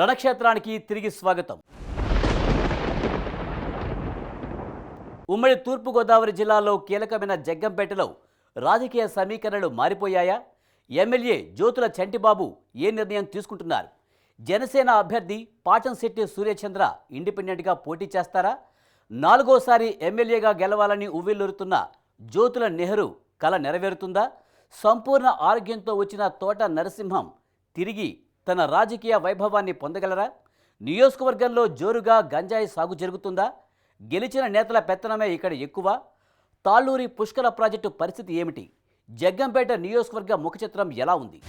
రణక్షేత్రానికి తిరిగి స్వాగతం. ఉమ్మడి తూర్పుగోదావరి జిల్లాలో కీలకమైన జగ్గంపేటలో రాజకీయ సమీకరణలు మారిపోయాయా? ఎమ్మెల్యే జ్యోతుల చంటిబాబు ఏ నిర్ణయం తీసుకుంటున్నారు? జనసేన అభ్యర్థి పాటంశెట్టి సూర్యచంద్ర ఇండిపెండెంట్గా పోటీ చేస్తారా? నాలుగోసారి ఎమ్మెల్యేగా గెలవాలని ఉవ్విల్లురుతున్న జ్యోతుల నెహ్రూ కల నెరవేరుతుందా? సంపూర్ణ ఆరోగ్యంతో వచ్చిన తోట నరసింహం తిరిగి తన రాజకీయ వైభవాన్ని పొందగలరా? నియోజకవర్గంలో జోరుగా గంజాయి సాగు జరుగుతుందా? గెలిచిన నేతల పెత్తనమే ఇక్కడ ఎక్కువ? తాళ్ళూరి పుష్కర ప్రాజెక్టు పరిస్థితి ఏమిటి? జగ్గంపేట నియోజకవర్గ ముఖచిత్రం ఎలా ఉంది?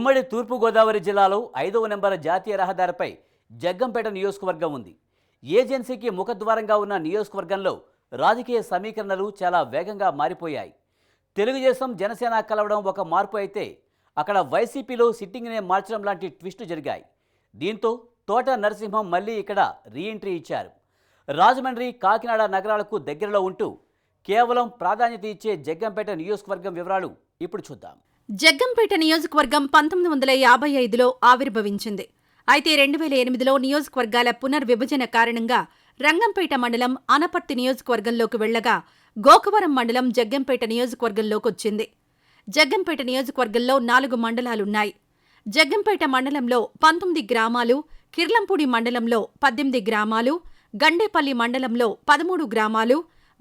ఉమ్మడి తూర్పుగోదావరి జిల్లాలో ఐదవ నెంబర్ జాతీయ రహదారిపై జగ్గంపేట నియోజకవర్గం ఉంది. ఏజెన్సీకి ముఖద్వారంగా ఉన్న నియోజకవర్గంలో రాజకీయ సమీకరణలు చాలా వేగంగా మారిపోయాయి. తెలుగుదేశం జనసేన కలవడం ఒక మార్పు అయితే అక్కడ వైసీపీలో సిట్టింగ్నే మార్చడం లాంటి ట్విస్టు జరిగాయి. దీంతో తోట నరసింహం మళ్ళీ ఇక్కడ రీఎంట్రీ ఇచ్చారు. రాజమండ్రి కాకినాడ నగరాలకు దగ్గరలో ఉంటూ కేవలం ప్రాధాన్యత ఇచ్చే జగ్గంపేట నియోజకవర్గం వివరాలు ఇప్పుడు చూద్దాం. జగ్గంపేట నియోజకవర్గం పంతొమ్మిది వందల యాభై ఐదులో ఆవిర్భవించింది. అయితే రెండు వేల ఎనిమిదిలో నియోజకవర్గాల పునర్విభజన కారణంగా రంగంపేట మండలం అనపర్తి నియోజకవర్గంలోకి వెళ్ళగా గోకవరం మండలం జగ్గంపేట నియోజకవర్గంలోకొచ్చింది. జగ్గంపేట నియోజకవర్గంలో నాలుగు మండలాలున్నాయి. జగ్గంపేట మండలంలో పంతొమ్మిది గ్రామాలు కిర్లంపూడి మండలంలో పద్దెనిమిది గ్రామాలు గండేపల్లి మండలంలో పదమూడు గ్రామాలు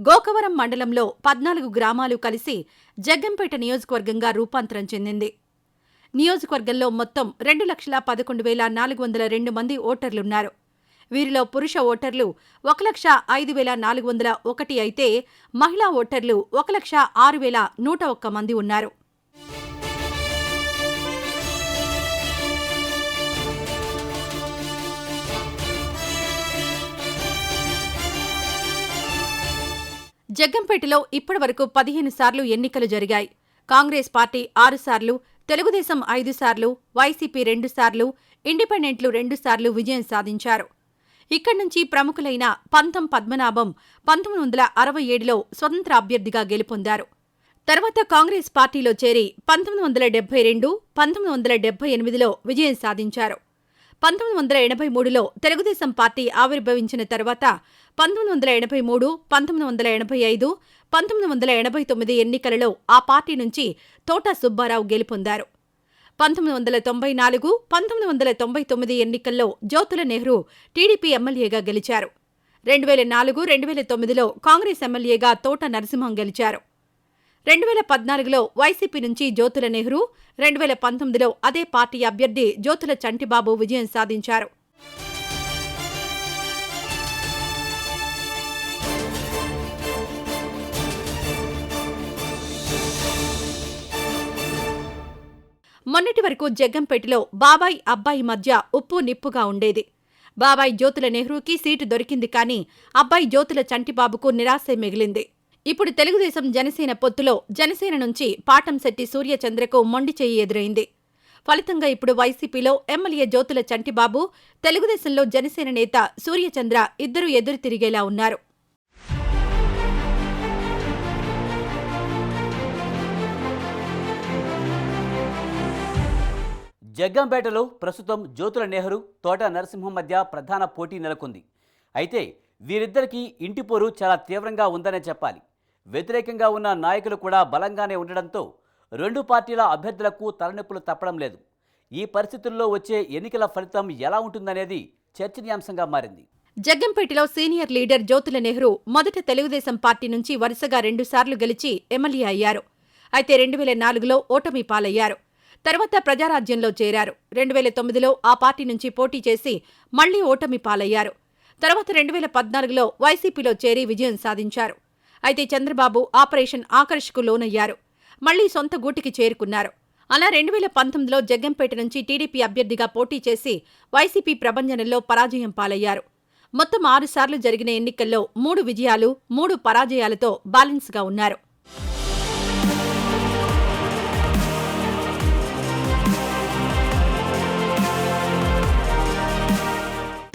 గోకవరం మండలంలో పద్నాలుగు గ్రామాలు కలిసి జగ్గంపేట నియోజకవర్గంగా రూపాంతరం చెందింది. నియోజకవర్గంలో మొత్తం రెండు లక్షల పదకొండు వేల నాలుగు వందల రెండు మంది ఓటర్లున్నారు. వీరిలో పురుష ఓటర్లు ఒక లక్ష ఐదు వేల నాలుగు వందల ఒకటి అయితే మహిళా ఓటర్లు ఒక లక్ష ఆరు వేల నూట ఒక్క మంది ఉన్నారు. జగ్గంపేటలో ఇప్పటివరకు పదిహేను సార్లు ఎన్నికలు జరిగాయి. కాంగ్రెస్ పార్టీ ఆరుసార్లు తెలుగుదేశం ఐదు సార్లు వైసీపీ రెండుసార్లు ఇండిపెండెంట్లు రెండుసార్లు విజయం సాధించారు. ఇక్కడి నుంచి ప్రముఖులైన పంతం పద్మనాభం పంతొమ్మిది వందల అరవై ఏడులో స్వతంత్ర అభ్యర్థిగా గెలుపొందారు. తర్వాత కాంగ్రెస్ పార్టీలో చేరి పంతొమ్మిది వందల డెబ్బై రెండు పంతొమ్మిది వందల డెబ్బై ఎనిమిదిలో విజయం సాధించారు. పంతొమ్మిది వందల ఎనభై మూడులో తెలుగుదేశం పార్టీ ఆవిర్భవించిన తర్వాత పంతొమ్మిది వందల ఎనభై మూడు పంతొమ్మిది వందల ఎనభై ఐదు పంతొమ్మిది వందల ఎనభై తొమ్మిది ఎన్నికలలో ఆ పార్టీ నుంచి తోటా సుబ్బారావు గెలుపొందారు. పంతొమ్మిది వందల తొంభై నాలుగు పంతొమ్మిది వందల తొంభై తొమ్మిది ఎన్నికల్లో జ్యోతుల నెహ్రూ టీడీపీ ఎమ్మెల్యేగా గెలిచారు. రెండు వేల నాలుగు రెండు వేల తొమ్మిదిలో కాంగ్రెస్ ఎమ్మెల్యేగా తోట నరసింహం గెలిచారు. రెండు వేల పద్నాలుగులో వైసీపీ నుంచి జ్యోతుల నెహ్రూ రెండు వేల పంతొమ్మిదిలో అదే పార్టీ అభ్యర్థి జ్యోతుల చంటిబాబు విజయం సాధించారు. మొన్నటి వరకు జగ్గంపేటలో బాబాయ్ అబ్బాయి మధ్య ఉప్పు నిప్పుగా ఉండేది. బాబాయ్ జ్యోతుల నెహ్రూకి సీటు దొరికింది కానీ అబ్బాయి జ్యోతుల చంటిబాబుకు నిరాశే మిగిలింది. ఇప్పుడు తెలుగుదేశం జనసేన పొత్తులో జనసేన నుంచి పాటంశెట్టి సూర్యచంద్రకు మొండి చేయి ఎదురైంది. ఫలితంగా ఇప్పుడు వైసీపీలో ఎమ్మెల్యే జ్యోతుల చంటిబాబు తెలుగుదేశంలో జనసేన నేత సూర్యచంద్ర ఇద్దరూ ఎదురు తిరిగేలా ఉన్నారు. జగ్గంపేటలో ప్రస్తుతం జ్యోతుల నెహ్రూ తోట నరసింహం మధ్య ప్రధాన పోటీ నెలకొంది. అయితే వీరిద్దరికీ ఇంటి పోరు చాలా తీవ్రంగా ఉందనే చెప్పాలి. వ్యతిరేకంగా ఉన్న నాయకులు కూడా బలంగానే ఉండడంతో రెండు పార్టీల అభ్యర్థులకు తలనొప్పులు తప్పడం లేదు. ఈ పరిస్థితుల్లో వచ్చే ఎన్నికల ఫలితం ఎలా ఉంటుందనేది చర్చనీయాంశంగా మారింది. జగ్గంపేటలో సీనియర్ లీడర్ జ్యోతుల నెహ్రూ మొదట తెలుగుదేశం పార్టీ నుంచి వరుసగా రెండుసార్లు గెలిచి ఎమ్మెల్యే అయ్యారు. అయితే రెండు వేల నాలుగులో ఓటమి పాలయ్యారు. తర్వాత ప్రజారాజ్యంలో చేరారు. రెండు వేల తొమ్మిదిలో ఆ పార్టీ నుంచి పోటీ చేసి మళ్ళీ ఓటమి పాలయ్యారు. తర్వాత రెండు వేల పద్నాలుగులో వైసీపీలో చేరి విజయం సాధించారు. అయితే చంద్రబాబు ఆపరేషన్ ఆకర్ష్కు లోనయ్యారు. మళ్ళీ సొంత గూటికి చేరుకున్నారు. అలా రెండు వేల పంతొమ్మిదిలో జగ్గంపేట నుంచి టీడీపీ అభ్యర్థిగా పోటీ చేసి వైసీపీ ప్రభంజనంలో పరాజయం పాలయ్యారు. మొత్తం ఆరుసార్లు జరిగిన ఎన్నికల్లో మూడు విజయాలు మూడు పరాజయాలతో బ్యాలెన్స్గా ఉన్నారు.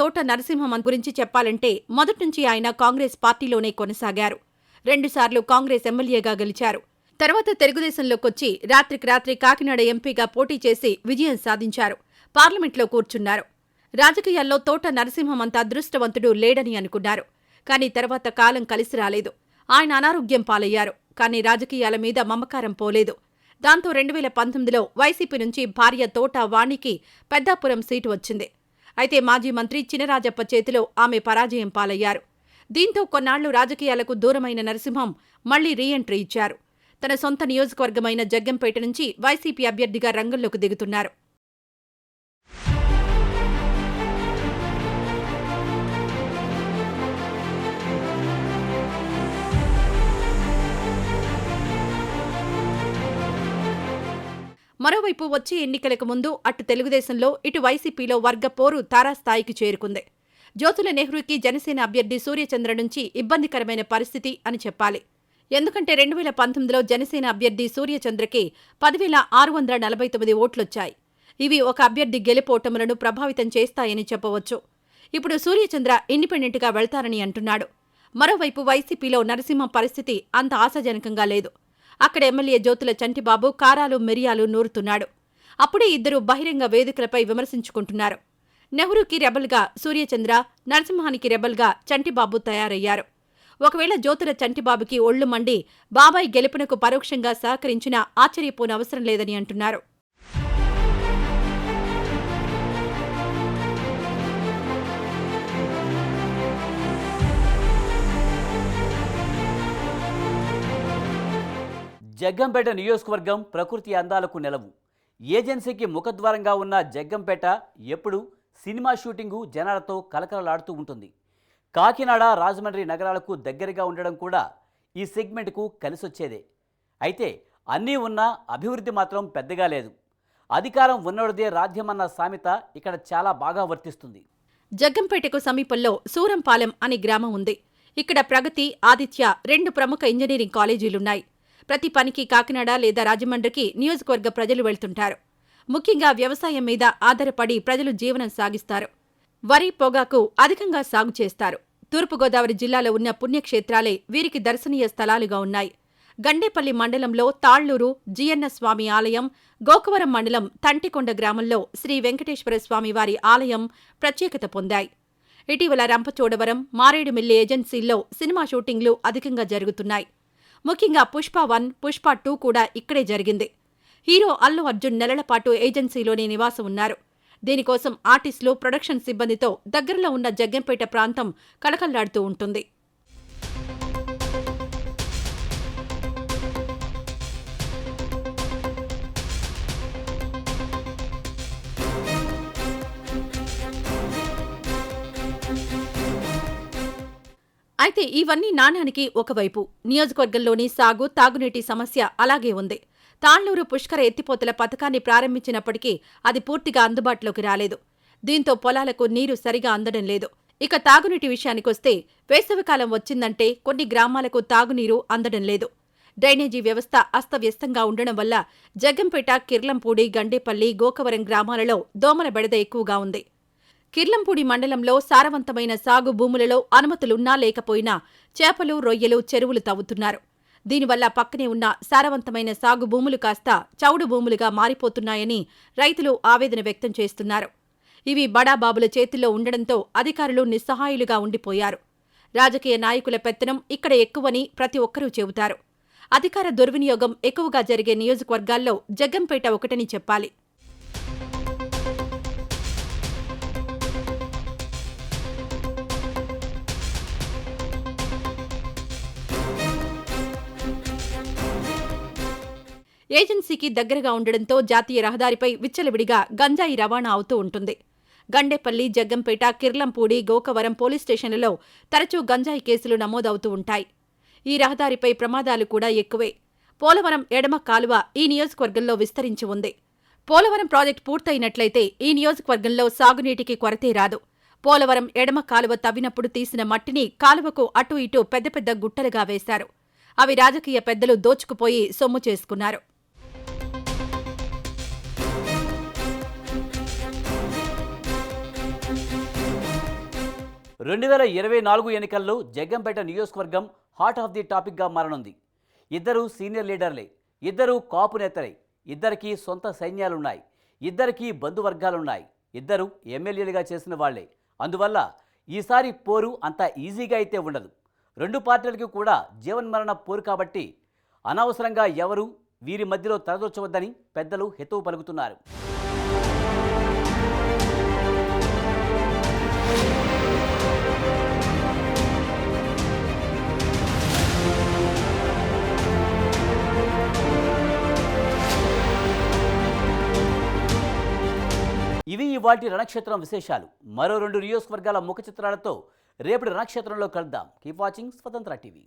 తోట నరసింహమన్ గురించి చెప్పాలంటే మొదట్నుంచి ఆయన కాంగ్రెస్ పార్టీలోనే కొనసాగారు. రెండుసార్లు కాంగ్రెస్ ఎమ్మెల్యేగా గెలిచారు. తర్వాత తెలుగుదేశంలోకొచ్చి రాత్రికి రాత్రి కాకినాడ ఎంపీగా పోటీ చేసి విజయం సాధించారు. పార్లమెంట్లో కూర్చున్నారు. రాజకీయాల్లో తోట నరసింహమంత అదృష్టవంతుడు లేడని అనుకున్నారు. కానీ తర్వాత కాలం కలిసి రాలేదు. ఆయన అనారోగ్యం పాలయ్యారు. కానీ రాజకీయాల మీద మమకారం పోలేదు. దాంతో రెండు వేల పంతొమ్మిదిలో వైసీపీ నుంచి భార్య తోట వాణికి పెద్దాపురం సీటు వచ్చింది. అయితే మాజీ మంత్రి చినరాజప్ప చేతిలో ఆమె పరాజయం పాలయ్యారు. దీంతో కొన్నాళ్ళు రాజకీయాలకు దూరమైన నరసింహం మళ్ళీ రీఎంట్రీ ఇచ్చారు. తన సొంత నియోజకవర్గమైన జగ్గంపేట నుంచి వైసీపీ అభ్యర్థిగా రంగంలోకి దిగుతున్నారు. మరోవైపు వచ్చే ఎన్నికలకు ముందు అటు తెలుగుదేశంలో ఇటు వైసీపీలో వర్గ పోరు తారాస్థాయికి చేరుకుంది. జ్యోతుల నెహ్రూకి జనసేన అభ్యర్థి సూర్యచంద్ర నుంచి ఇబ్బందికరమైన పరిస్థితి అని చెప్పాలి. ఎందుకంటే రెండు వేల పంతొమ్మిదిలో జనసేన అభ్యర్థి సూర్యచంద్రకి పదివేల ఆరు వందల నలభై తొమ్మిది ఓట్లొచ్చాయి. ఇవి ఒక అభ్యర్థి గెలుపోటములను ప్రభావితం చేస్తాయని చెప్పవచ్చు. ఇప్పుడు సూర్యచంద్ర ఇండిపెండెంట్గా వెళ్తారని అంటున్నాడు. మరోవైపు వైసీపీలో నరసింహ పరిస్థితి అంత ఆశాజనకంగా లేదు. అక్కడ ఎమ్మెల్యే జ్యోతుల చంటిబాబు కారాలు మిరియాలు నూరుతున్నాడు. అప్పుడే ఇద్దరు బహిరంగ వేదికలపై విమర్శించుకుంటున్నారు. నెహ్రూకి రెబల్గా సూర్యచంద్ర నరసింహానికి రెబల్గా చంటిబాబు తయారయ్యారు. ఒకవేళ జ్యోతుల చంటిబాబుకి ఒళ్ళు మండి బాబాయ్ గెలుపునకు పరోక్షంగా సహకరించినా ఆశ్చర్యపోనవసరం లేదని అంటున్నారు. జగ్గంపేట నియోజకవర్గం ప్రకృతి అందాలకు నెలవు. ఏజెన్సీకి ముఖద్వారంగా ఉన్న జగ్గంపేట ఎప్పుడు సినిమా షూటింగు జనాలతో కలకలలాడుతూ ఉంటుంది. కాకినాడ రాజమండ్రి నగరాలకు దగ్గరగా ఉండడం కూడా ఈ సెగ్మెంట్కు కలిసొచ్చేదే. అయితే అన్నీ ఉన్నా అభివృద్ధి మాత్రం పెద్దగా లేదు. అధికారం ఉన్నోడిదే రాజ్యమన్న సామెత ఇక్కడ చాలా బాగా వర్తిస్తుంది. జగ్గంపేటకు సమీపంలో సూరంపాలెం అనే గ్రామం ఉంది. ఇక్కడ ప్రగతి ఆదిత్య రెండు ప్రముఖ ఇంజనీరింగ్ కాలేజీలున్నాయి. ప్రతి పనికి కాకినాడ లేదా రాజమండ్రికి నియోజకవర్గ ప్రజలు వెళ్తుంటారు. ముఖ్యంగా వ్యవసాయం మీద ఆధారపడి ప్రజలు జీవనం సాగిస్తారు. వరి పొగాకు అధికంగా సాగు చేస్తారు. తూర్పుగోదావరి జిల్లాలో ఉన్న పుణ్యక్షేత్రాలే వీరికి దర్శనీయ స్థలాలుగా ఉన్నాయి. గండేపల్లి మండలంలో తాళ్ళూరు జియన్న స్వామి ఆలయం గోకవరం మండలం తంటికొండ గ్రామంలో శ్రీ వెంకటేశ్వర స్వామి వారి ఆలయం ప్రత్యేకత పొందాయి. ఇటీవల రంపచోడవరం మారేడుమిల్లి ఏజెన్సీల్లో సినిమా షూటింగ్లు అధికంగా జరుగుతున్నాయి. ముఖ్యంగా పుష్ప వన్ పుష్ప టూ కూడా ఇక్కడే జరిగింది. హీరో అల్లు అర్జున్ నెలల పాటు ఏజెన్సీలోనే నివాసం ఉన్నారు. దీనికోసం ఆర్టిస్టులు ప్రొడక్షన్ సిబ్బందితో దగ్గరలో ఉన్న జగ్గంపేట ప్రాంతం కళకళలాడుతూ ఉంటుంది. అయితే ఇవన్నీ నాణానికి ఒకవైపు. నియోజకవర్గంలోని సాగు తాగునీటి సమస్య అలాగే ఉంది. తాళ్ళూరు పుష్కర ఎత్తిపోతల పథకాన్ని ప్రారంభించినప్పటికీ అది పూర్తిగా అందుబాటులోకి రాలేదు. దీంతో పొలాలకు నీరు సరిగా అందడం లేదు. ఇక తాగునీటి విషయానికొస్తే వేసవికాలం వచ్చిందంటే కొన్ని గ్రామాలకు తాగునీరు అందడం లేదు. డ్రైనేజీ వ్యవస్థ అస్తవ్యస్తంగా ఉండడం వల్ల జగ్గంపేట కిర్లంపూడి గండేపల్లి గోకవరం గ్రామాలలో దోమల బెడద ఎక్కువగా ఉంది. కిర్లంపూడి మండలంలో సారవంతమైన సాగు భూములలో అనుమతులున్నా లేకపోయినా చేపలు రొయ్యలు చెరువులు తవ్వుతున్నారు. దీనివల్ల పక్కనే ఉన్న సారవంతమైన సాగు భూములు కాస్త చౌడు భూములుగా మారిపోతున్నాయని రైతులు ఆవేదన వ్యక్తం చేస్తున్నారు. ఇవి బడాబాబుల చేతుల్లో ఉండడంతో అధికారులు నిస్సహాయులుగా ఉండిపోయారు. రాజకీయ నాయకుల పెత్తనం ఇక్కడ ఎక్కువని ప్రతి ఒక్కరూ చెబుతారు. అధికార దుర్వినియోగం ఎక్కువగా జరిగే నియోజకవర్గాల్లో జగ్గంపేట ఒకటని చెప్పాలి. ఏజెన్సీకి దగ్గరగా ఉండడంతో జాతీయ రహదారిపై విచ్చలవిడిగా గంజాయి రవాణా అవుతూ ఉంటుంది. గండేపల్లి జగ్గంపేట కిర్లంపూడి గోకవరం పోలీస్ స్టేషన్లలో తరచూ గంజాయి కేసులు నమోదవుతూ ఉంటాయి. ఈ రహదారిపై ప్రమాదాలు కూడా ఎక్కువే. పోలవరం ఎడమ కాలువ ఈ నియోజకవర్గంలో విస్తరించి ఉంది. పోలవరం ప్రాజెక్టు పూర్తయినట్లయితే ఈ నియోజకవర్గంలో సాగునీటికి కొరతే రాదు. పోలవరం ఎడమ కాలువ తవ్వినప్పుడు తీసిన మట్టిని కాలువకు అటూ ఇటూ పెద్ద పెద్ద గుట్టలుగా వేశారు. అవి రాజకీయ పెద్దలు దోచుకుపోయి సొమ్ము చేసుకున్నారు. రెండు వేల ఇరవై నాలుగు ఎన్నికల్లో జగ్గంపేట నియోజకవర్గం హార్ట్ ఆఫ్ ది టాపిక్గా మారనుంది. ఇద్దరు సీనియర్ లీడర్లే ఇద్దరు కాపు నేతలే ఇద్దరికి సొంత సైన్యాలున్నాయి ఇద్దరికి బంధువర్గాలున్నాయి ఇద్దరు ఎమ్మెల్యేలుగా చేసిన వాళ్ళే అందువల్ల ఈసారి పోరు అంత ఈజీగా అయితే ఉండదు. రెండు పార్టీలకి కూడా జీవన్మరణ పోరు కాబట్టి అనవసరంగా ఎవరు వీరి మధ్యలో తలదొచ్చవద్దని పెద్దలు హితవు పలుకుతున్నారు. వాటి రణక్షేత్రం విశేషాలు. మరో రెండు నియోజకవర్గాల ముఖ చిత్రాలతో రేపటి రణక్షేత్రంలో కలుద్దాం. కీప్ వాచింగ్ స్వతంత్ర టీవీ